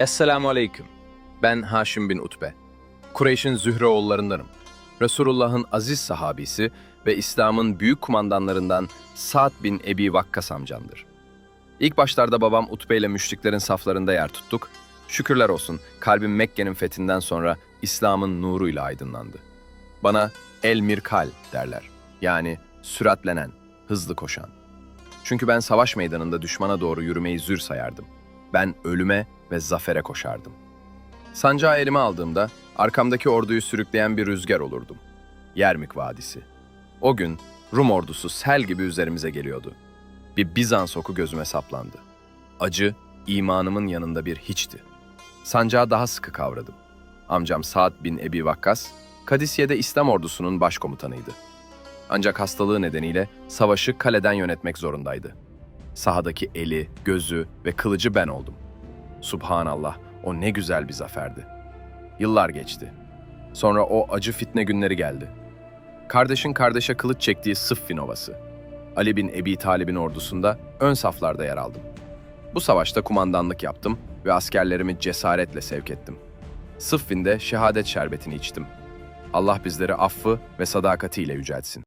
Esselamu Aleyküm. Ben Haşim bin Utbe. Kureyş'in Zühre oğullarındanım. Resulullah'ın aziz sahabisi ve İslam'ın büyük kumandanlarından Sa'd bin Ebi Vakkas amcamdır. İlk başlarda babam Utbe ile müşriklerin saflarında yer tuttuk. Şükürler olsun kalbim Mekke'nin fethinden sonra İslam'ın nuruyla aydınlandı. Bana El Mirkal derler. Yani süratlenen, hızlı koşan. Çünkü ben savaş meydanında düşmana doğru yürümeyi zür sayardım. Ben ölüme ve zafere koşardım. Sancağı elime aldığımda arkamdaki orduyu sürükleyen bir rüzgar olurdum. Yermik Vadisi. O gün Rum ordusu sel gibi üzerimize geliyordu. Bir Bizans oku gözüme saplandı. Acı, imanımın yanında bir hiçti. Sancağı daha sıkı kavradım. Amcam Sa'd bin Ebi Vakkas, Kadisiye'de İslam ordusunun başkomutanıydı. Ancak hastalığı nedeniyle savaşı kaleden yönetmek zorundaydı. Sahadaki eli, gözü ve kılıcı ben oldum. Subhanallah, o ne güzel bir zaferdi. Yıllar geçti. Sonra o acı fitne günleri geldi. Kardeşin kardeşe kılıç çektiği Sıffin Ovası. Ali bin Ebi Talib'in ordusunda ön saflarda yer aldım. Bu savaşta kumandanlık yaptım ve askerlerimi cesaretle sevk ettim. Sıffin'de şehadet şerbetini içtim. Allah bizleri affı ve sadakatiyle yüceltsin.